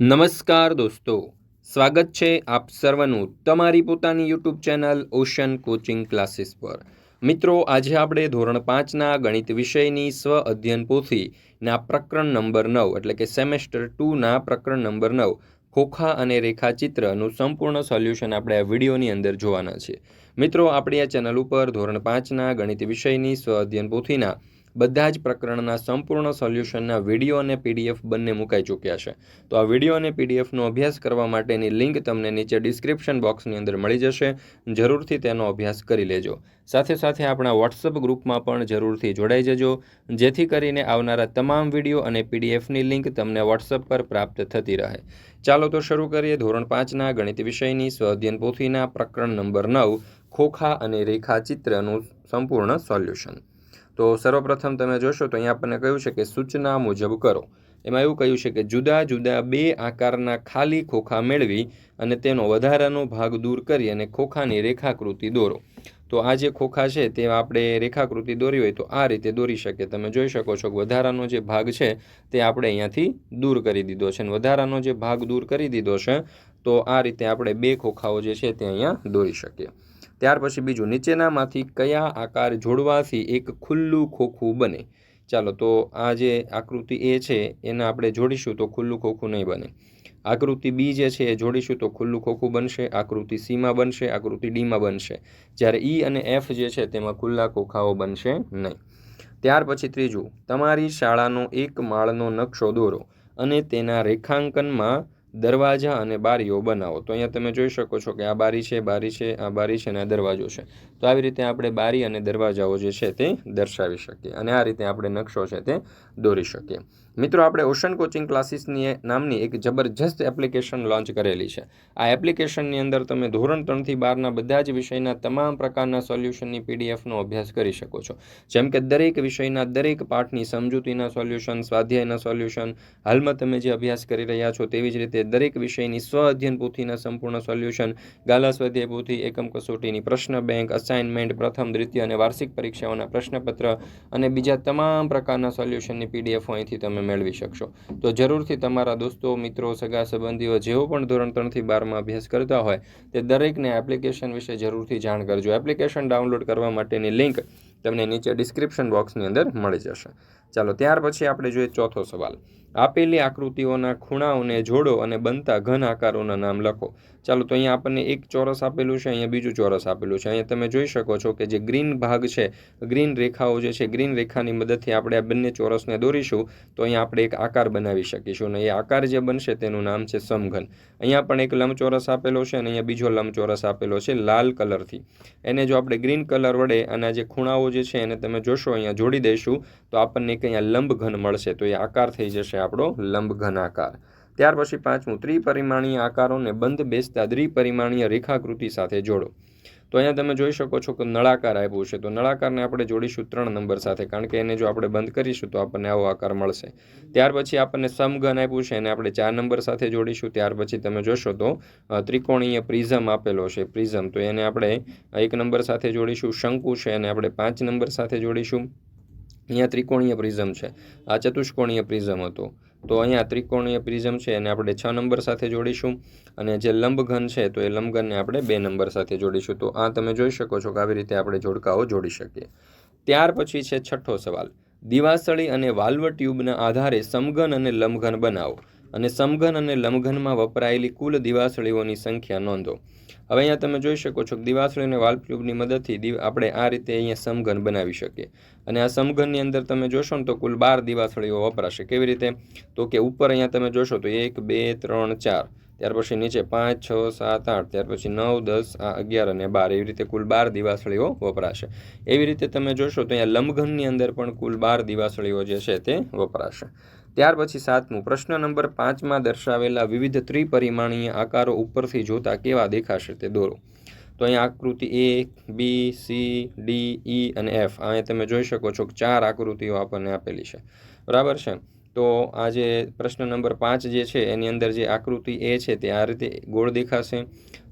નમસ્કાર દોસ્તો, સ્વાગત છે આપ સર્વનું તમારી પોતાની YouTube channel ocean coaching classes પર. મિત્રો, આજે આપણે ધોરણ પાંચના ગણિત વિષયની સ્વ અધ્યયન પોથીના પ્રકરણ નંબર નવ, એટલે કે સેમેસ્ટર ટુના પ્રકરણ નંબર નવ, ખોખા અને રેખાચિત્રનું સંપૂર્ણ સોલ્યુશન આપણે આ વિડીયોની અંદર જોવાના છે. મિત્રો, આપણી આ ચેનલ ઉપર ધોરણ પાંચના ગણિત વિષયની સ્વ અધ્યયન પોથીના બધા જ પ્રકરણના સંપૂર્ણ સોલ્યુશનના વીડિયો અને પીડીએફ બંને મુકાઈ ચૂક્યા છે. તો આ વીડિયો અને પીડીએફનો અભ્યાસ કરવા માટેની લિંક તમને નીચે ડિસ્ક્રિપ્શન બોક્સની અંદર મળી જશે. જરૂરથી તેનો અભ્યાસ કરી લેજો. સાથે સાથે આપણા વોટ્સઅપ ગ્રુપમાં પણ જરૂરથી જોડાઈ જજો. જેથી કરીને આવનારા તમામ વીડિયો અને પીડીએફની લિંક તમને વોટ્સઅપ પર પ્રાપ્ત થતી રહે. ચાલો તો શરૂ કરીએ ધોરણ પાંચના ગણિત વિષયની સ્વઅધ્યયન પોથીના પ્રકરણ નંબર નવ, ખોખા અને રેખાચિત્રનું સંપૂર્ણ સોલ્યુશન. તો સર્વપ્રથમ તમે જોશો તો અહીંયા આપણને કહ્યું છે કે સૂચના મુજબ કરો. એમાં એવું કહ્યું છે કે જુદા જુદા બે આકારના ખાલી ખોખા મેળવી અને તેનો વધારાનો ભાગ દૂર કરી અને ખોખાની રેખાકૃતિ દોરો. તો આ જે ખોખા છે તે આપણે રેખાકૃતિ દોરી હોય તો આ રીતે દોરી શકીએ તમે જોઈ શકો છો કે વધારાનો જે ભાગ છે તે આપણે અહીંયાથી દૂર કરી દીધો છે અને વધારાનો જે ભાગ દૂર કરી દીધો છે તો આ રીતે આપણે બે ખોખાઓ જે છે તે અહીંયા દોરી શકીએ. ત્યાર પછી બીજું નીચેનામાંથી કયા આકાર જોડવાથી એક ખુલ્લું ખોખું બને? ચાલો, તો આ જે આકૃતિ એ છે, એને આપણે જોડીશું તો ખુલ્લું ખોખું નહીં બને. આકૃતિ બી જે છે, એ જોડીશું તો ખુલ્લું ખોખું બનશે. આકૃતિ સીમાં બનશે, આકૃતિ ડીમાં બનશે. જ્યારે ઈ અને એફ જે છે, તેમાં ખુલ્લા ખોખાઓ બનશે નહીં. ત્યાર પછી ત્રીજું, તમારી શાળાનો એક માળનો નકશો દોરો અને તેના રેખાંકનમાં દરવાજા અને બારીઓ બનાવો. તો અહીંયા તમે જોઈ શકો છો કે આ બારી છે બારી છે, આ બારી છે અને આ દરવાજો છે. તો આવી રીતે આપણે બારી અને દરવાજાઓ જે છે તે દર્શાવી શકીએ અને આ રીતે આપણે નકશો છે તે દોરી શકીએ. મિત્રો, આપણે ઓશન કોચિંગ ક્લાસીસની નામની એક જબરજસ્ત એપ્લિકેશન લોન્ચ કરેલી છે. આ એપ્લિકેશનની અંદર તમે ધોરણ ત્રણથી બારના બધા જ વિષયના તમામ પ્રકારના સોલ્યુશનની પીડીએફનો અભ્યાસ કરી શકો છો. જેમ કે દરેક વિષયના દરેક પાઠની સમજૂતીના સોલ્યુશન, સ્વાધ્યાયના સોલ્યુશન, હાલમાં તમે જે અભ્યાસ કરી રહ્યા છો તેવી જ રીતે દરેક વિષયની સ્વ અધ્યયન પોથીના સંપૂર્ણ સોલ્યુશન, ગાલા સ્વાધ્યાય પોથી, એકમ કસોટીની પ્રશ્ન બેંક અસાઇનમેન્ટ પ્રથમ, દ્વિતીય અને વાર્ષિક પરીક્ષાઓના પ્રશ્નપત્ર અને બીજા તમામ પ્રકારના સોલ્યુશનની પીડીએફ અહીંથી તમે મેળવી શકશો. તો જરૂરથી તમારા દોસ્તો, મિત્રો, સગા, સંબંધીઓ જેઓ પણ ધોરણ ત્રણથી બારમાં અભ્યાસ કરતા હોય, તે દરેકને એપ્લિકેશન વિશે જરૂરથી જાણ કરજો. એપ્લિકેશન ડાઉનલોડ કરવા માટેની લિંક તમને નીચે ડિસ્ક્રિપ્શન બોક્સની અંદર મળી જશે. ચાલો, ત્યાર પછી આપણે જોઈએ ચોથો સવાલ. આપેલી આકૃતિઓના ખૂણાઓને જોડો અને બનતા ઘન આકારોના નામ લખો. ચાલો, તો અહીંયા આપણને એક ચોરસ આપેલું છે, અહીંયા બીજું ચોરસ આપેલું છે. અહીંયા તમે જોઈ શકો છો કે જે ગ્રીન ભાગ છે, ગ્રીન રેખાઓ જે છે, ગ્રીન રેખાની મદદથી આપણે આ બંને ચોરસને દોરીશું, તો અહીંયા આપણે એક આકાર બનાવી શકીશું. અને એ આકાર જે બનશે તેનું નામ છે સમઘન. અહીંયા પણ એક લંબચોરસ આપેલો છે અને અહીંયા બીજો લંબચોરસ આપેલો છે, લાલ કલરથી. એને જો આપણે ગ્રીન કલર વડે અને જે ખૂણાઓ જે છે એને તમે જોશો, અહીંયા જોડી દઈશું, તો આપણને એક અહીંયા લંબઘન મળશે તો એ આકાર થઈ જશે આપણો લંબઘન આકાર. ત્યાર પછી પાંચમું, ત્રિપરિમાણીય આકારોને બંધ બેસતા દ્વિપરિમાણીય રેખાકૃતિ સાથે જોડો. તો અહીંયા તમે જોઈ શકો છો કે નળાકાર આપ્યું છે. તો નળાકારને આપણે જોડીશું ત્રણ નંબર સાથે, કારણ કે એને જો આપણે બંધ કરીશું તો આપણને આવો આકાર મળશે. ત્યાર પછી આપણને સમઘન આપ્યું છે, એને આપણે ચાર નંબર સાથે જોડીશું. ત્યાર પછી તમે જોશો તો ત્રિકોણીય પ્રિઝમ આપેલો છે, પ્રિઝમ. તો એને આપણે એક નંબર સાથે જોડીશું. શંકુ છે, એને આપણે પાંચ નંબર સાથે જોડીશું. અહીંયા ત્રિકોણીય પ્રિઝમ છે. આ ચતુષ્કોણીય પ્રિઝમ હતો. તો અહીંયા ત્રિકોણીય પ્રિઝમ છે એને આપણે છ નંબર સાથે જોડીશું અને જે લંબઘન છે તો એ લંબઘનને આપણે બે નંબર સાથે જોડીશું. તો આ તમે જોઈ શકો છો કે આવી રીતે આપણે જોડકાઓ જોડી શકીએ. ત્યાર પછી છે છઠ્ઠો સવાલ. દિવાસળી અને વાલ્વ ટ્યુબના આધારે સમઘન અને લંબઘન બનાવો. અને સમઘન અને લંબઘનમાં વપરાયેલી કુલ દિવાસળીઓની સંખ્યા નોંધો. હવે અહીંયા તમે જોઈ શકો છો કે દિવાસળી અને વાલ્વ ટ્યુબની મદદથી આપણે આ રીતે અહીંયા સમઘન બનાવી શકીએ. અને આ સમઘનની અંદર તમે જોશો ને તો કુલ બાર દિવાસળીઓ વપરાશે. કેવી રીતે? તો કે ઉપર અહીંયા તમે જોશો તો એક, બે, ત્રણ, ચાર. ત્યાર પછી નીચે પાંચ, છ, સાત, આઠ, ત્યાર પછી નવ, દસ અગિયાર અને બાર એવી રીતે કુલ બાર દિવાસળીઓ વપરાશે. એવી રીતે તમે જોશો તો અહીંયા લંબઘનની અંદર પણ કુલ બાર દિવાસળીઓ જે છે તે વપરાશે. ત્યાર પછી સાતમું, પ્રશ્ન નંબર પાંચમાં દર્શાવેલા વિવિધ ત્રિપરિમાણીય આકારો ઉપરથી જોતા કેવા દેખાશે તે દોરો. તો અહીંયા આકૃતિ એ, બી, સી, ડી, ઈ અને એફ. અહીંયા તમે જોઈ શકો છો કે ચાર આકૃતિઓ આપણને આપેલી છે. બરાબર છે? તો આ જે પ્રશ્ન નંબર પાંચ જે છે, એની અંદર જે આકૃતિ એ છે, તે આ રીતે ગોળ દેખાશે.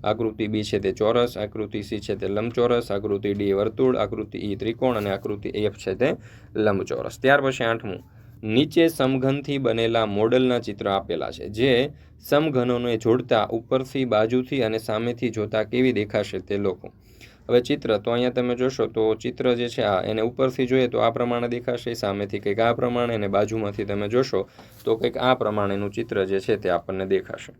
આકૃતિ બી છે તે ચોરસ, આકૃતિ સી છે તે લંબચોરસ, આકૃતિ ડી વર્તુળ, આકૃતિ ઈ ત્રિકોણ અને આકૃતિ એફ છે તે લંબચોરસ. ત્યાર પછી આઠમું. નીચે સમઘનથી બનેલા મોડલના ચિત્ર આપેલા છે, જે સમઘનોને જોડતા ઉપરથી, બાજુથી અને સામેથી જોતા કેવી દેખાશે તે લોકો હવે ચિત્ર, તો અહીંયા તમે જોશો તો ચિત્ર જે છે આ, એને ઉપરથી જોઈએ તો આ પ્રમાણે દેખાશે, સામેથી કંઈક આ પ્રમાણે અને બાજુમાંથી તમે જોશો તો કંઈક આ પ્રમાણેનું ચિત્ર જે છે તે આપણને દેખાશે.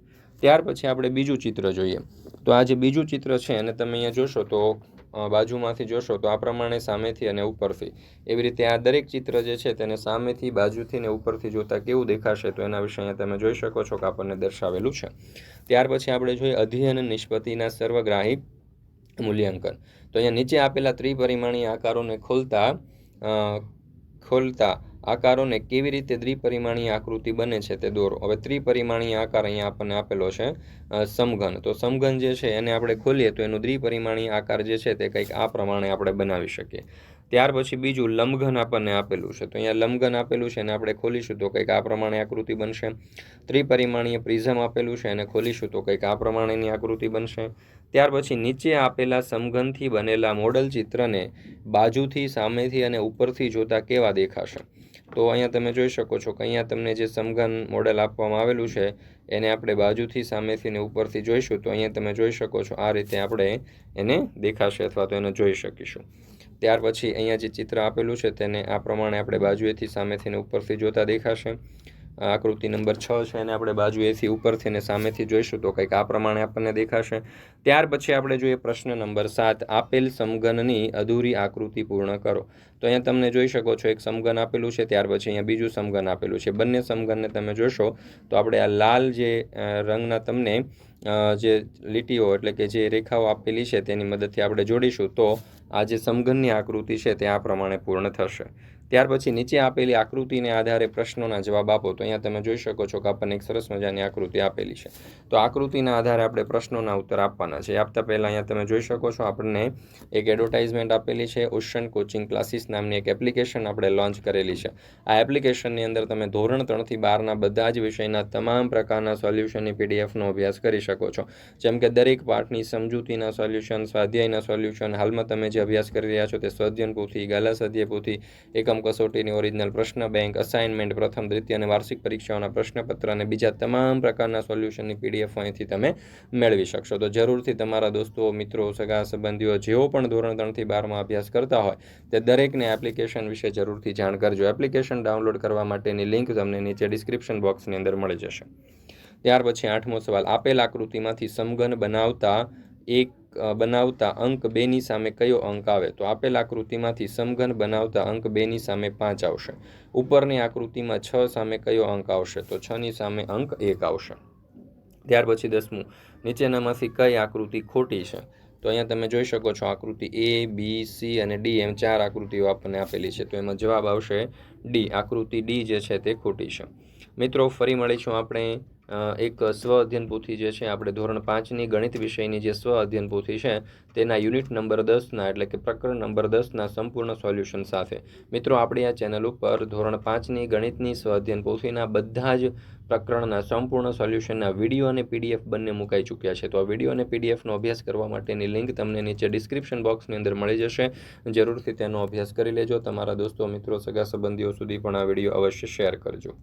ત્યાર પછી આપણે બીજું ચિત્ર જોઈએ. તો આ જે બીજું ચિત્ર છે એને તમે અહીંયા જોશો તો બાજુમાંથી જોશો તો આ પ્રમાણે સામેથી અને ઉપરથી. એવી રીતે આ દરેક ચિત્ર જે છે તેને સામેથી, બાજુથી ને ઉપરથી જોતા કેવું દેખાશે તો એના વિશે અહીંયા તમે જોઈ શકો છો કે આપણને દર્શાવેલું છે. ત્યાર પછી આપણે જોઈએ અધ્યયન નિષ્પતિના સર્વગ્રાહી મૂલ્યાંકન. તો અહીંયા નીચે આપેલા ત્રિપરિમાણીય આકારોને ખોલતા ખોલતા આકારોને કેવી રીતે દ્વિપરિમાણીય આકૃતિ બને છે તે દોરો. હવે ત્રિપરિમાણીય આકાર અહીંયા આપણને આપેલો છે સમઘન. તો સમઘન જે છે એને આપણે ખોલીએ તો એનું દ્વિપરિમાણીય આકાર જે છે તે કંઈક આ પ્રમાણે આપણે બનાવી શકીએ. ત્યાર પછી બીજું લંબઘન આપણને આપેલું છે. તો અહીંયા લંબઘન આપેલું છે એને આપણે ખોલીશું તો કંઈક આ પ્રમાણે આકૃતિ બનશે. ત્રિપરિમાણીય પ્રિઝમ આપેલું છે એને ખોલીશું તો કંઈક આ પ્રમાણેની આકૃતિ બનશે. ત્યાર પછી નીચે આપેલા સમઘનથી બનેલા મોડલ ચિત્રને બાજુથી, સામેથી અને ઉપરથી જોતા કેવા દેખાશે? તો અહીંયા તમે જોઈ શકો છો કે અહીંયા તમને જે સમઘન મોડેલ આપવામાં આવેલું છે, એને આપણે બાજુથી, સામેથી ને ઉપરથી જોઈશું તો અહીંયા તમે જોઈ શકો છો આ રીતે આપણે એને દેખાશે અથવા તો એને જોઈ શકીશું. ત્યાર પછી અહીંયા જે ચિત્ર આપેલું છે તેને આ પ્રમાણે આપણે બાજુએથી સામેથી ને ઉપરથી જોતા દેખાશે. આકૃતિ નંબર છ છે એને આપણે બાજુએથી ઉપરથી ને સામેથી જોઈશું તો કંઈક આ પ્રમાણે આપણને દેખાશે. ત્યાર પછી આપણે જોઈએ પ્રશ્ન નંબર સાત, આપેલ સમઘનની અધૂરી આકૃતિ પૂર્ણ કરો. તો અહીંયા તમને જોઈ શકો છો એક સમઘન આપેલું છે, ત્યાર પછી અહીંયા બીજું સમઘન આપેલું છે. બંને સમઘનને તમે જોશો તો આપણે આ લાલ જે રંગના તમને જે લીટીઓ એટલે કે જે રેખાઓ આપેલી છે તેની મદદથી આપણે જોડીશું તો આ જે સમઘનની આકૃતિ છે તે આ પ્રમાણે પૂર્ણ થશે. ત્યાર પછી નીચે આપેલી આકૃતિને આધારે પ્રશ્નોના જવાબ આપો. તો અહીંયા તમે જોઈ શકો છો કે આપણને એક સરસ મજાની આકૃતિ આપેલી છે. તો આકૃતિના આધારે આપણે પ્રશ્નોના ઉત્તર આપવાના છે. આપતા પહેલાં અહીંયા તમે જોઈ શકો છો આપણને એક એડવર્ટાઇઝમેન્ટ આપેલી છે. ઓશન કોચિંગ ક્લાસીસ નામની એક એપ્લિકેશન આપણે લોન્ચ કરેલી છે. આ એપ્લિકેશનની અંદર તમે ધોરણ ત્રણથી બારના બધા જ વિષયના તમામ પ્રકારના સોલ્યુશનની પીડીએફનો અભ્યાસ કરી શકો છો. જેમ કે દરેક પાઠની સમજૂતીના સોલ્યુશન સ્વાધ્યાયના સોલ્યુશન હાલમાં તમે જે અભ્યાસ કરી રહ્યા છો તે સ્વાધ્યન પોથી, ગાલા સ્વાધ્યાય પોથી, એકમ કસોટીની ઓરિજિનલ પ્રશ્ન બેંક અસાઇનમેન્ટ પ્રથમ, દ્વિતીય અને વાર્ષિક પરીક્ષાઓના પ્રશ્નપત્ર અને બીજા તમામ પ્રકારના સોલ્યુશનની પીડીએફ અહીંથી તમે મેળવી શકશો. તો જરૂરથી તમારા દોસ્તો, મિત્રો, સગા, સંબંધીઓ જેઓ પણ ધોરણ ત્રણથી બારમાં અભ્યાસ કરતા હોય, તે દરેકને એપ્લિકેશન વિશે જરૂરથી જાણ કરજો. એપ્લિકેશન ડાઉનલોડ કરવા માટેની લિંક તમને નીચે ડિસ્ક્રિપ્શન બોક્સની અંદર મળી જશે. ત્યાર પછી આઠમો સવાલ, આપેલ આકૃતિમાંથી સમઘન બનાવતા એક બનાવતા અંક બેની સામે કયો અંક આવે? તો આપેલ આકૃતિમાંથી સમઘન બનાવતા અંક બેની સામે પાંચ આવશે. ઉપરની આકૃતિમાં છ સામે કયો અંક આવશે? તો છની સામે અંક એક આવશે. ત્યાર પછી દસમું. નીચેનામાંથી કઈ આકૃતિ ખોટી છે? તો અહીંયા તમે જોઈ શકો છો આકૃતિ એ, બી, સી અને ડી એમ ચાર આકૃતિઓ આપણને આપેલી છે. તો એમાં જવાબ આવશે ડી. આકૃતિ ડી જે છે તે ખોટી છે. મિત્રો, ફરી મળીશું આપણે એક સ્વ અધ્યયન પોથી જે છે, આપણે ધોરણ પાંચની ગણિત વિષયની જે સ્વ અધ્યયન પોથી છે, તેના યુનિટ નંબર દસના એટલે કે પ્રકરણ નંબર દસના સંપૂર્ણ સોલ્યુશન સાથે. મિત્રો, આપણી આ ચેનલ ઉપર ધોરણ પાંચની ગણિતની સ્વ અધ્યયન પોથીના બધા જ પ્રકરણના સંપૂર્ણ સોલ્યુશનના વીડિયો અને પીડીએફ બંને મુકાઈ ચૂક્યા છે. તો આ વીડિયો અને પીડીએફનો અભ્યાસ કરવા માટેની લિંક તમને નીચે ડિસ્ક્રિપ્શન બોક્સની અંદર મળી જશે. જરૂરથી તેનો અભ્યાસ કરી લેજો. તમારા દોસ્તો, મિત્રો સગા સંબંધીઓ સુધી પણ આ વીડિયો અવશ્ય શેર કરજો.